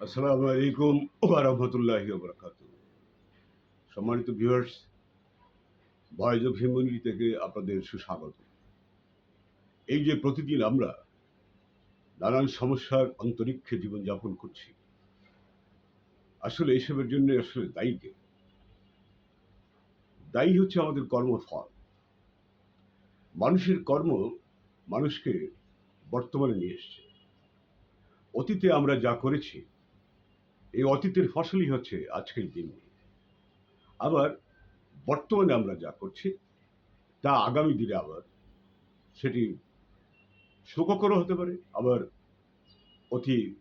আসসালামু আলাইকুম ওয়া রাহমাতুল্লাহি ওয়া বারাকাতুহু সম্মানিত ভিউয়ার্স ভয়েস অফ হিউম্যানিটি থেকে আপনাদের সুস্বাগত। এই যে প্রতিদিন আমরা নানান সমস্যার অন্তরিক্ষে জীবনযাপন করছি, আসলে এসবের জন্য আসলে দায়ী কে? দায়ী হচ্ছে আমাদের কর্মফল। মানুষের কর্ম মানুষকে বর্তমানে নিয়ে এসছে। অতীতে আমরা যা করেছি এই অতীতের ফসলই হচ্ছে আজকের দিন। আবার বর্তমানে আমরা যা করছি, তা আগামী দিনে আবার সেটি সুখকরও হতে পারে, আবার অতি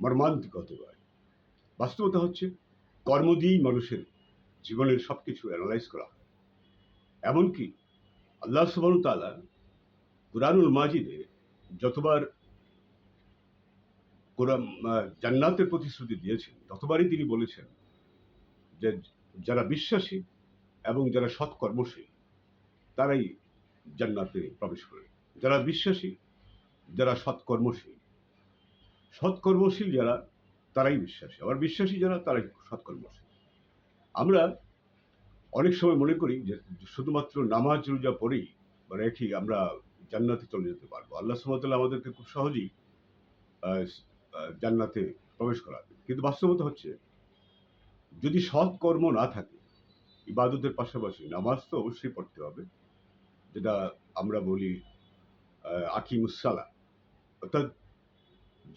মর্মান্তিক হতে পারে। বাস্তবতা হচ্ছে কর্ম দিয়েই মানুষের জীবনের সব কিছু অ্যানালাইজ করা হয়। এমনকি আল্লাহ সুবাহ তালা কুরআনুল মাজিদে যতবার কোরআন জান্নাতের প্রতিশ্রুতি দিয়েছেন। ততবারই তিনি বলেছেন যে, যারা বিশ্বাসী এবং যারা সৎকর্মশীল, তারাই জান্নাতে প্রবেশ করে। যারা বিশ্বাসী, যারা সৎকর্মশীল সৎকর্মশীল যারা, তারাই বিশ্বাসী। আবার বিশ্বাসী যারা, তারাই সৎকর্মশীল। আমরা অনেক সময় মনে করি যে, শুধুমাত্র নামাজ, রোজা পড়েই বা রেখেই আমরা জান্নাতে চলে যেতে পারব। আল্লাহ সুমতাল্লাহ আমাদেরকে খুব সহজেই জান্নাতে প্রবেশ করাবে কিন্তু বাস্তবতা হচ্ছে, যদি সৎ কর্ম না থাকে, ইবাদতের পাশাপাশি নামাজ তো অবশ্যই পড়তে হবে, যেটা আমরা বলি আকিমুসালা অর্থাৎ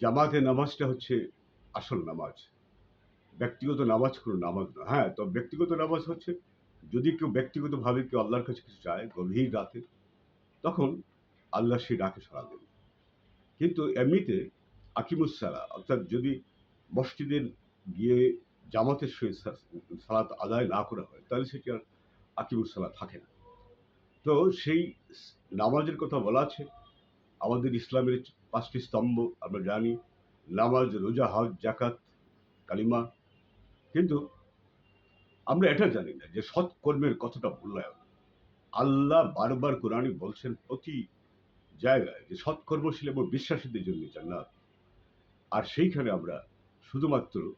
জামাতে নামাজটা হচ্ছে আসল নামাজ। ব্যক্তিগত নামাজ কোনো নামাজ না হ্যাঁ তো ব্যক্তিগত নামাজ হচ্ছে, যদি কেউ ব্যক্তিগতভাবে কেউ আল্লাহর কাছে কিছু চায় গভীর রাতে, তখন আল্লাহ সেই ডাকে সাড়া দেবে কিন্তু এমনিতে আকিমুসালা অর্থাৎ যদি মসজিদের গিয়ে জামাতের সহিত সালাত আদায় না করা হয়, তাহলে সেটি আর আকিমুসালা থাকে না। তো সেই নামাজের কথা বলা আছে। আমাদের ইসলামের পাঁচটি স্তম্ভ আমরা জানি, নামাজ, রোজা, হজ জাকাত কালিমা। কিন্তু আমরা এটা জানি না যে সৎকর্মের কথাটা মূল্যায়ন। আল্লাহ বারবার কোরআনে বলছেন প্রতি জায়গায় যে সৎকর্মশীল এবং বিশ্বাসীদের জন্য জান্নাত। আর সেইখানে আমরা শুধুমাত্র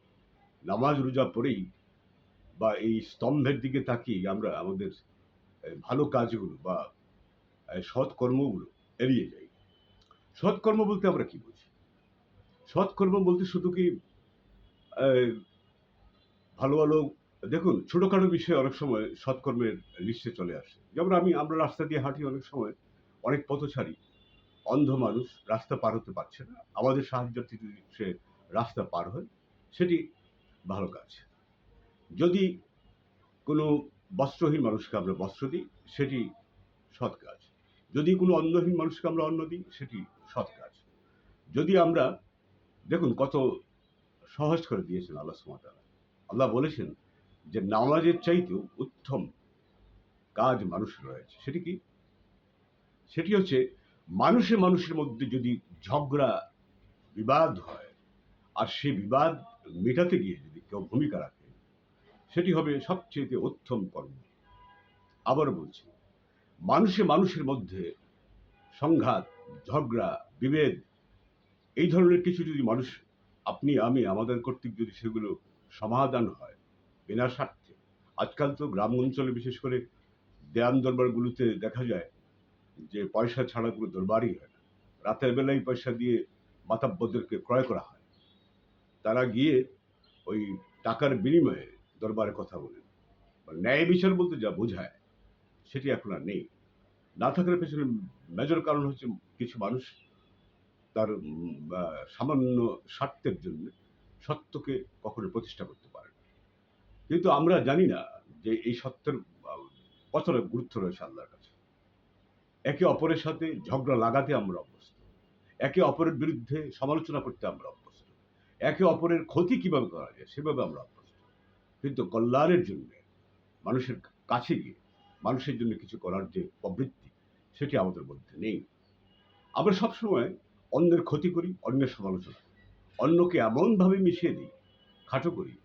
নামাজ রোজা পড়েই বা এই স্তম্ভের দিকে তাকিয়ে আমরা আমাদের ভালো কাজগুলো বা সৎকর্মগুলো এড়িয়ে যাই। সৎকর্ম বলতে আমরা কি বুঝি? সৎকর্ম বলতে শুধু কি ভালো ভালো, দেখুন, ছোটোখাটো বিষয়ে অনেক সময় সৎকর্মের লিস্টে চলে আসে। যেমন আমি, আমরা রাস্তা দিয়ে হাঁটি অনেক সময়, অনেক পথচারী। অন্ধ মানুষ রাস্তা পার হতে পারছে না। আমাদের সাহায্যার্থে যদি সে রাস্তা পার হয়। সেটি ভালো কাজ। যদি কোনো বস্ত্রহীন মানুষকে আমরা বস্ত্র দিই, সেটি সৎ কাজ। যদি কোনো অন্নহীন মানুষকে আমরা অন্ন দিই, সেটি সৎ কাজ। যদি আমরা, দেখুন কত সহজ করে দিয়েছেন আল্লাহ সুমাতালা আল্লাহ বলেছেন যে নামাজের চাইতেও উত্তম কাজ মানুষের রয়েছে। সেটি কি? সেটি হচ্ছে মানুষে মানুষের মধ্যে যদি ঝগড়া, বিবাদ হয়, আর সে বিবাদ মেটাতে গিয়ে যদি কেউ ভূমিকা রাখে, সেটি হবে সবচেয়ে উত্তম কর্ম। আবার বলছি, মানুষে মানুষের মধ্যে সংঘাত, ঝগড়া, বিভেদ, এই ধরনের কিছু যদি মানুষ, আপনি, আমি, আমাদের কর্তৃক যদি সেগুলো সমাধান হয় বিনা স্বার্থে আজকাল তো গ্রাম অঞ্চলে বিশেষ করে দেয়ান দরবারগুলোতে দেখা যায় যে পয়সা ছাড়া কোনো দরবারই হয় না। রাতের বেলায় পয়সা দিয়ে মাতাব্বদেরকে ক্রয় করা হয়। তারা গিয়ে ওই টাকার বিনিময়ে দরবারে কথা বলেন মানে ন্যায় বিচার বলতে যা বোঝায়, সেটি এখন আর নেই। না থাকার পেছনে মেজর কারণ হচ্ছে কিছু মানুষ তার সামান্য স্বার্থের জন্য সত্যকে কখনো প্রতিষ্ঠা করতে পারে না। কিন্তু আমরা জানি না যে এই সত্যের কতটা গুরুত্ব রয়েছে আল্লাহর কাছে। একে অপরের সাথে ঝগড়া লাগাতে আমরা অভ্যস্ত। একে অপরের বিরুদ্ধে সমালোচনা করতে আমরা অভ্যস্ত। একে অপরের ক্ষতি কীভাবে করা যায় সেভাবে আমরা অভ্যস্ত। কিন্তু কল্যাণের জন্য, মানুষের কাছে গিয়ে, মানুষের জন্য কিছু করার যে প্রবৃত্তি, সেটি আমাদের মধ্যে নেই। আমরা সবসময় অন্যের ক্ষতি করি, অন্যের সমালোচনা অন্যকে এমনভাবে মিশিয়ে দিই, খাটো করি।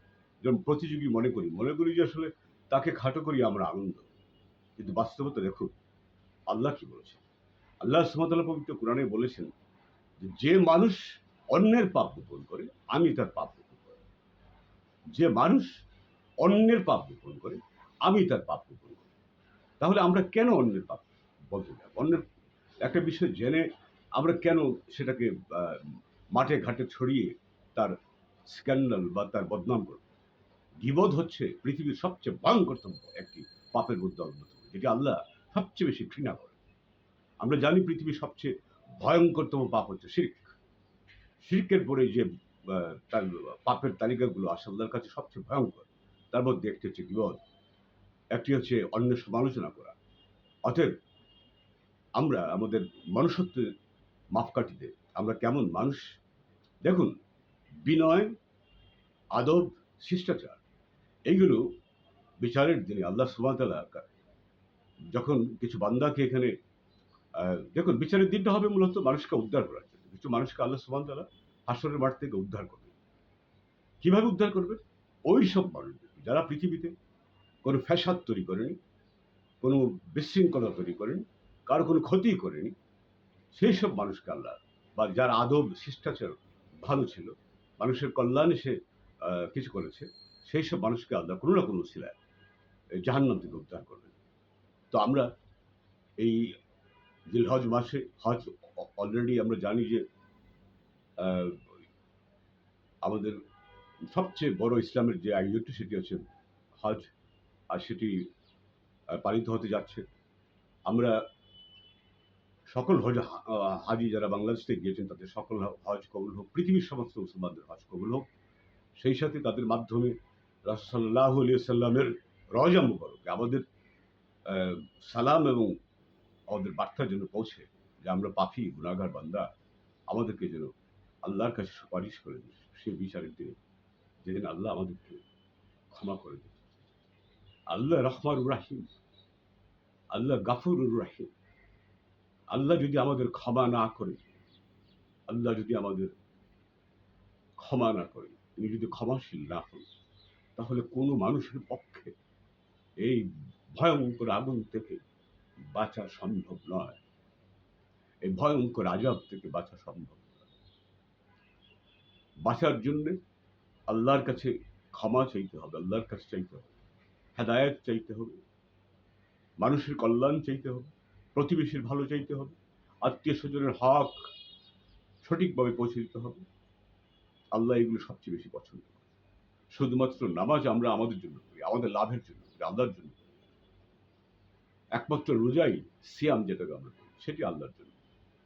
যেমন প্রতিযোগী মনে করি মনে করি যে আসলে তাকে খাটো করি আমরা আনন্দ। কিন্তু বাস্তবতা দেখুন আল্লাহ কি বলেছেন? আল্লাহ পবিত্র কোরআনে বলেছেন যে মানুষ অন্যের পাপ গোপন করে, আমি তার পাপ গোপন যে মানুষ অন্যের পাপ গোপন করে, আমি তার পাপ গোপন করি। তাহলে আমরা কেন অন্যের পাপ বলতে যাব? অন্যের একটা বিষয় জেনে আমরা কেন সেটাকে মাঠে ঘাটে ছড়িয়ে তার স্ক্যান্ডাল বা তার বদনাম করব? গিবধ হচ্ছে পৃথিবীর সবচেয়ে ভয়ঙ্করতম একটি পাপের মধ্যে অন্যতম, যেটি আল্লাহ সবচেয়ে বেশি ঘৃণা করে। আমরা জানি পৃথিবীর সবচেয়ে ভয়ঙ্করতম পাপ হচ্ছে শির্ক। শির্কের পরে যে তার পাপের তালিকাগুলো আসে কাছে সবচেয়ে ভয়ঙ্কর, তার মধ্যে একটি হচ্ছে গিবধ একটি হচ্ছে অন্য সমালোচনা করা। অতএব আমরা আমাদের মনুষ্যত্বের মাপকাঠিতে আমরা কেমন মানুষ? দেখুন, বিনয়, আদব, শিষ্টাচার, এইগুলো বিচারের দিনে আল্লাহ সুবাহতালা যখন কিছু বান্দাকে এখানে দেখুন বিচারের দিনটা হবে মূলত মানুষকে উদ্ধার করার জন্য। কিছু মানুষকে আল্লাহ সুবাহতালা হাসরের মাঠ থেকে উদ্ধার করবে কীভাবে উদ্ধার করবে? ওই সব মানুষদের, যারা পৃথিবীতে কোনো ফ্যাসাদ তৈরি করেনি, কোনো বিশৃঙ্খলা তৈরি করেনি, কারও কোনো ক্ষতি করেনি, সেই সব মানুষকে আল্লাহ, বা যার আদব, শিষ্টাচার ভালো ছিল, মানুষের কল্যাণে সে কিছু করেছে, সেই সব মানুষকে আল্লাহ কোনো না কোনো ছিলেন জাহান্নাম থেকে উদ্ধার করবেন। তো আমরা এই জিলহজ মাসে হজ অলরেডি আমরা জানি যে আমাদের সবচেয়ে বড় ইসলামের যে আয়োজনটি সেটি হচ্ছে হজ, আর সেটি পালিত হতে যাচ্ছে। আমরা সকল হজ হাজি যারা বাংলাদেশ থেকে গিয়েছেন, তাদের সকল হজ কবুল হোক, পৃথিবীর সমস্ত মুসলমানদের হজ কবুল হোক। সেই সাথে তাদের মাধ্যমে রাসুসাল্লাহ আলিয়া সাল্লামের রজা মুবারক, আমাদের সালাম এবং আমাদের বার্তার জন্য পৌঁছে যে আমরা পাফি গুণাগার বান্দা, আমাদেরকে যেন আল্লাহর কাছে সুপারিশ করে দিন সে বিচারের দিনে যেদিন আল্লাহ আমাদেরকে ক্ষমা করে দিন। আল্লাহ রহমান রাহিম, আল্লাহ গাফুরুর রাহিম। আল্লাহ যদি আমাদের ক্ষমা না করে, আল্লাহ যদি আমাদের ক্ষমা না করে, তিনি যদি ক্ষমাশীল না হন, তাহলে কোনো মানুষের পক্ষে এই ভয়ঙ্কর আগুন থেকে বাঁচা সম্ভব নয়। এই ভয়ঙ্কর আজাব থেকে বাঁচা সম্ভব নয়। বাঁচার জন্যে আল্লাহর কাছে ক্ষমা চাইতে হবে, আল্লাহর কাছে চাইতে হবে, হেদায়ত চাইতে হবে, মানুষের কল্যাণ চাইতে হবে, প্রতিবেশীর ভালো চাইতে হবে, আত্মীয় স্বজনের হক সঠিকভাবে পৌঁছে দিতে হবে। আল্লাহ এগুলো সবচেয়ে বেশি পছন্দ করে শুধুমাত্র নামাজ আমরা আমাদের জন্য করি, আমাদের লাভের জন্য করি, আল্লাহর জন্য। একমাত্র রোজাই সিয়াম যেটাকে আমরা করি সেটি আল্লাহর জন্য।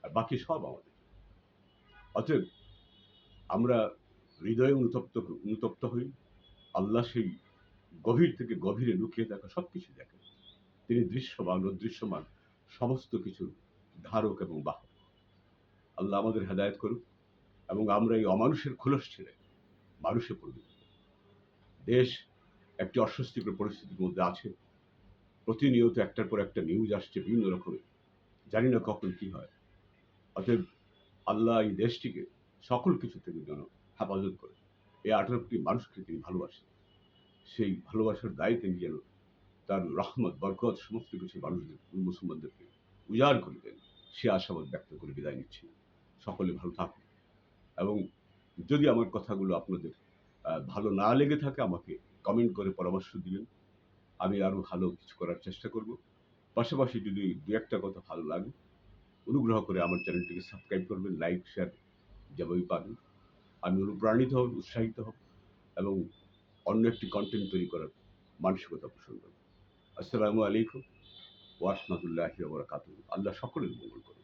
আর বাকি সব আমাদের। অতএব আমরা হৃদয়ে অনুতপ্ত অনুতপ্ত হই, আল্লাহ সেই গভীর থেকে গভীরে লুকিয়ে থাকা সব কিছু দেখেন তিনি দৃশ্যমান, অদৃশ্যমান, সমস্ত কিছু ধারক এবং বাহক। আল্লাহ আমাদের হেদায়ত করুক এবং আমরা এই অমানুষের খোলস ছেড়ে মানুষে পরিণত দেশ একটি অস্বস্তিকর পরিস্থিতির মধ্যে আছে। প্রতিনিয়ত একটার পর একটা নিউজ আসছে বিভিন্ন রকমের। জানি না কখন কি হয়। অতএব আল্লাহ এই দেশটিকে সকল কিছু থেকে যেন হেফাজত করে। এই আঠারো কোটি মানুষকে তিনি ভালোবাসেন। সেই ভালোবাসার দায় তিনি যেন তার রহমত, বরকত, সমস্ত কিছু মানুষদের, মুসলমানদেরকে উজাড় করে দেন। সে আশাবাদ ব্যক্ত করে বিদায় নিচ্ছি। সকলে ভালো থাকুন। এবং যদি আমার কথাগুলো আপনাদের ভালো না লেগে থাকে, আমাকে কমেন্ট করে পরামর্শ দিবেন। আমি আরও ভালো কিছু করার চেষ্টা করব। পাশাপাশি যদি দু একটা কথা ভালো লাগে, অনুগ্রহ করে আমার চ্যানেলটিকে সাবস্ক্রাইব করবেন, লাইক, শেয়ার যেভাবেই পাবেন আমি অনুপ্রাণিত হব, উৎসাহিত হব এবং অন্য একটি কন্টেন্ট তৈরি করার মানসিকতা পোষণ করব। আসসালামু আলাইকুম ওয়াসমাতুল্লাহি ওয়া বারাকাতুহু। আল্লাহ সকলের মঙ্গল করুন